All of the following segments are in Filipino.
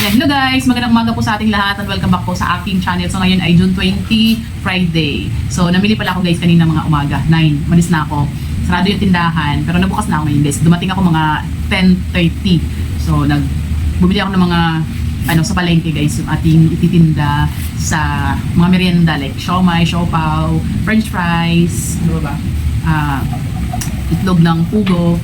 Hello guys! Magandang umaga po sa ating lahat at welcome back po sa aking channel. So ngayon ay June 20, Friday. So namili pala ako guys kanina mga umaga, 9. Malis na ako. Sarado yung tindahan, pero nabukas na ako ngayon guys. Dumating ako mga 10.30. So nag bumili ako ng mga ano sa palengke guys, yung ating ititinda sa mga merienda like siomay, siopaw, french fries, ano ba ba? Ah, itlog ng pugo,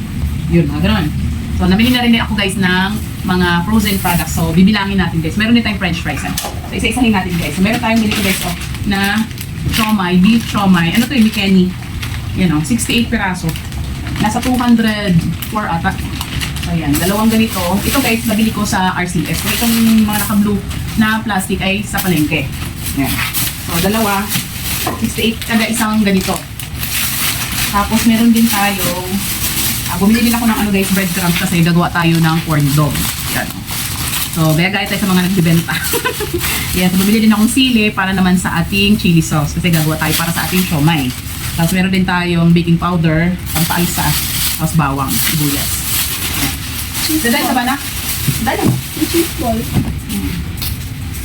yun, mga ganun. So, nabili na rin ako guys ng mga frozen products. So, bibilangin natin guys. Meron din tayong french fries. Ano? So, isa-isahin natin guys. So, meron tayong ganito guys oh, na siomay, beef siomay. Ano to yung Kenny? Yan oh, 68 peraso. Nasa 204 ata. So, ayan. Dalawang ganito. Ito guys, nabili ko sa RCS. So, itong mga naka-blue na plastic ay sa palengke. Yan. So, dalawa. 68 kada isang ganito. Tapos meron din tayong ah, bumili din ako ng ano guys, breadcrumbs kasi gagawa tayo ng corn dog. Yan. So, kaya gaya tayo sa mga nagbibenta. So bumili din akong sili para naman sa ating chili sauce kasi gagawa tayo para sa ating siomay. Tapos meron din tayong baking powder, pampaalsa, tapos bawang, sibuyas. Daday sa bana? Daday. Yung cheese ball.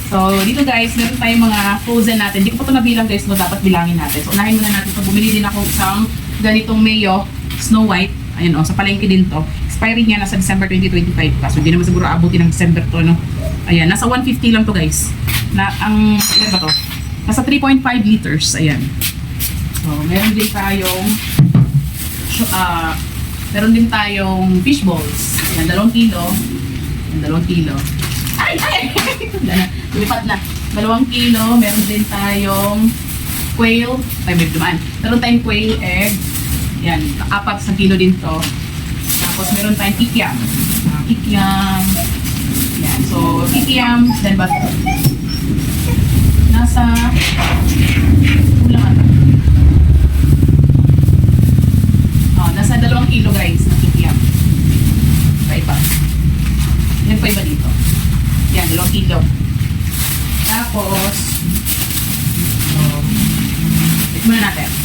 So, dito guys, meron tayong mga frozen natin. Hindi ko pa ito nabilang guys, no, dapat bilangin natin. So, unahin muna natin. So, bumili din ako isang ganitong mayo, Snow White. Ayun, oh, sa palengke din to. Expiry niya nasa December 2025 pa. So, hindi naman siguro abutin ng December to, no? Ayan, nasa 150 lang to guys. Na, ang, ano ba to? Nasa 3.5 liters. Ayan. So, meron din tayong, ah, meron din tayong fish balls. Ayan, dalawang kilo. Ayan, dalawang kilo. Ay, ay! Lumipat na. Dalawang kilo. Meron din tayong quail. Ay, may dumaan. Meron tayong quail egg. Yan. Apat sa kilo din to. Tapos meron tayong kikiam. Uh, kikiam. Yan. So, kikiam. Then ba? Nasa... Kulang. Oh, nasa dalawang kilo guys na kikiam. Pa iba. Yan pa iba dito. Yan, dalawang kilo. Tapos, so, tikman na natin.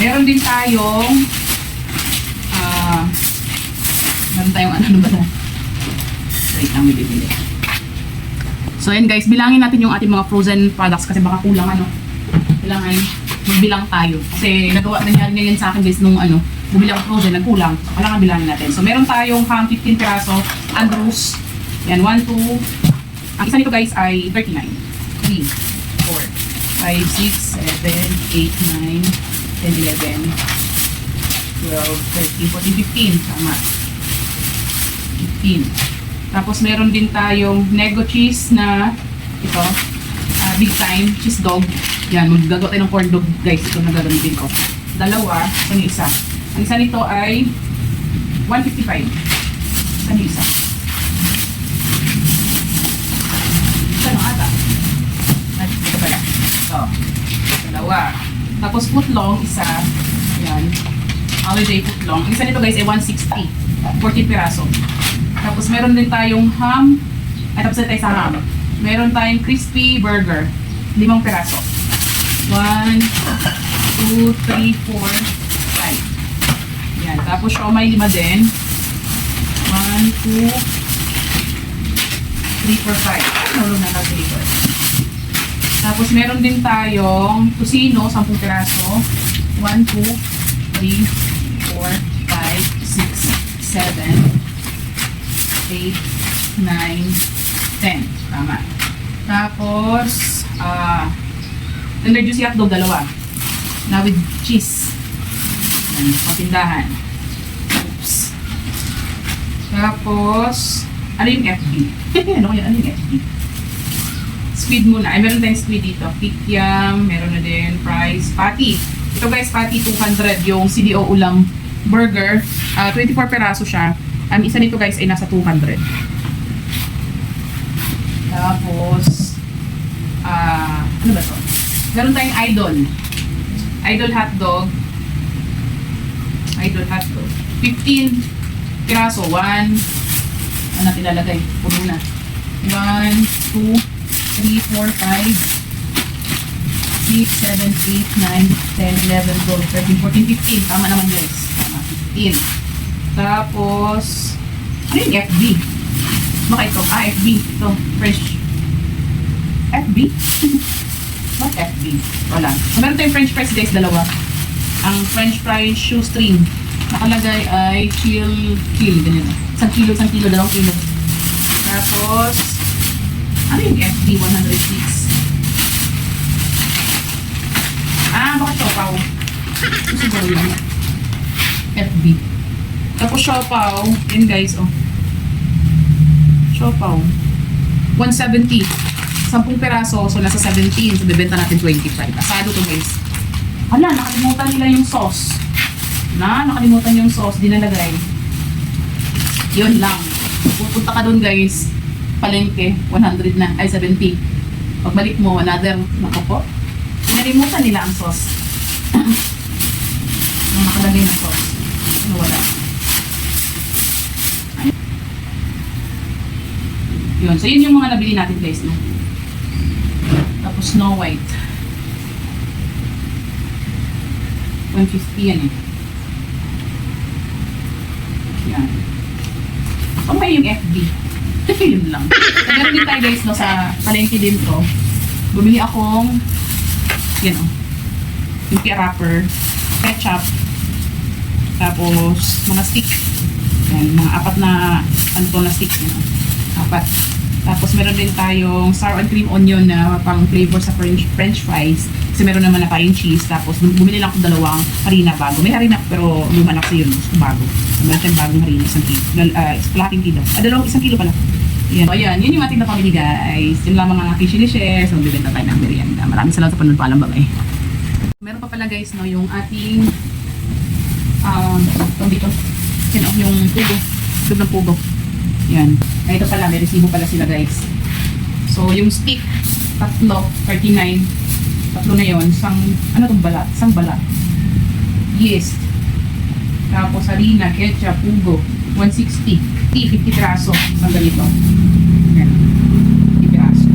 Meron din tayong, ah, meron tayong ano, ano ba na? Wait lang. So, yan guys, bilangin natin yung ating mga frozen products kasi baka kulang ano. Kailangan magbilang tayo. Kasi nagawa nangyari na yan sa akin guys nung ano, bumili ako frozen, nagkulang. So, kailangan bilangin natin. So, meron tayong ham 15 piraso, Andrews. Yan, 1, 2. Ang isa nito guys ay 39. 3, 4, 5, 6, 7, 8, 9, 10, 11, 12, 13, 14, 15. Tama. 15. Tapos meron din tayong Nego cheese na ito, ah, big time, cheese dog. Yan, maggagawa tayo ng corn dog guys. Ito na gagamitin ko. Dalawa, ito yung isa. Ang isa nito ay 155. Ito yung isa. Ito na ata. Ay, ito pala. Ito. Dalawa. Tapos footlong, isa. Yan. Holiday footlong. Isa nito guys ay 160. 40 piraso. Tapos meron din tayong ham. Ay, tapos na tayo sa ham. Meron tayong crispy burger. Limang piraso. 1, 2, 3, 4, 5. Yan. Tapos siomay lima din. 1, 2, 3, 4, 5. Nalong na natin dito. Tapos meron din tayong tusino, 10 piraso. 1, 2, 3, 4, 5, 6, 7, 8, 9, 10. Tama. Tapos, ah, tender juicy hotdog, dalawa. Na with cheese. Yan, patindahan. Oops. Tapos, ano yung FB? ano kaya, ano yung FB? Squid muna. Ay, meron tayong squid dito. Kikiam, meron na din fries. Patty. Ito guys, patty 200. Yung CDO ulam burger. Ah, 24 peraso siya. Ang isa nito guys ay nasa 200. Tapos, ah, ano ba to? Meron tayong idol. Idol hotdog. Idol hotdog. 15 piraso. 1, ano natin lalagay? Puno na. 1, 2, 3, 4, 5, 6, 7, 8, 9, 10, 11, 12, 13, 14, 15. Tama naman guys. Tama, 15. Tapos, ano yung FB? Baka ito. Ah, FB. Ito. Fresh. FB? What FB? Wala. So, meron tayong french fries guys, dalawa. Ang french fries shoestring. Nakalagay ay chill, chill, ganyan. Isang kilo, isang kilo, dalawang kilo. Tapos, ano yung FB 106? Ah, baka. Ito siguro yun. FB. Tapos siopaw, yun guys, oh. Siopaw. 170. 10 peraso, so nasa 17. So, bebenta natin 25. Asado to guys. Hala, nakalimutan nila yung sauce. Na, nakalimutan yung sauce, di nalagay. Yun lang. Pupunta ka dun guys, palengke, 100 na, ay 70. Pagbalik mo, another, nako po. Nalimutan nila ang sauce. Yung nakalagay ng sauce. Ano wala. Yun, so yun yung mga nabili natin guys, no? Tapos Snow White. 150 yan eh. Yan. May yung FB. Yun lang. Meron din tayo guys, no, sa palengke din to. Bumili akong, yan o, yung wrapper, ketchup, tapos mga stick. Yan, mga apat na, ano to na stick, yan o. Apat. Tapos meron din tayong sour and cream onion na pang flavor sa french, french fries. Kasi meron naman na tayong cheese. Tapos bum- bumili lang ako dalawang harina bago. May harina pero luma na kasi yun. Bago. Meron tayong bagong harina. Isang kilo. Dal, uh, kalahating kilo. Ah, dalawang isang kilo pala. Yan. So, ayan. Yun yung ating napamili guys. Yun lamang ang aking sinishare. So, bibenta tayo ng merienda. Maraming salamat sa panood. Paalam. Bye-bye. Meron pa pala guys no, yung ating um, tawag dito. Yan oh, yung pugo. Tube ng pugo. Yan. Ay, ito pala, may resibo pala sila guys. So, yung stick, tatlo, 39. Tatlo na yon Sang, ano itong balat? Sang balat. Yeast. Tapos, harina, ketchup, pugo. 160. Tea, 50 piraso. Sang ganito. Yan. 50 piraso.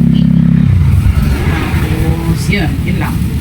Tapos, yun. Yun lang.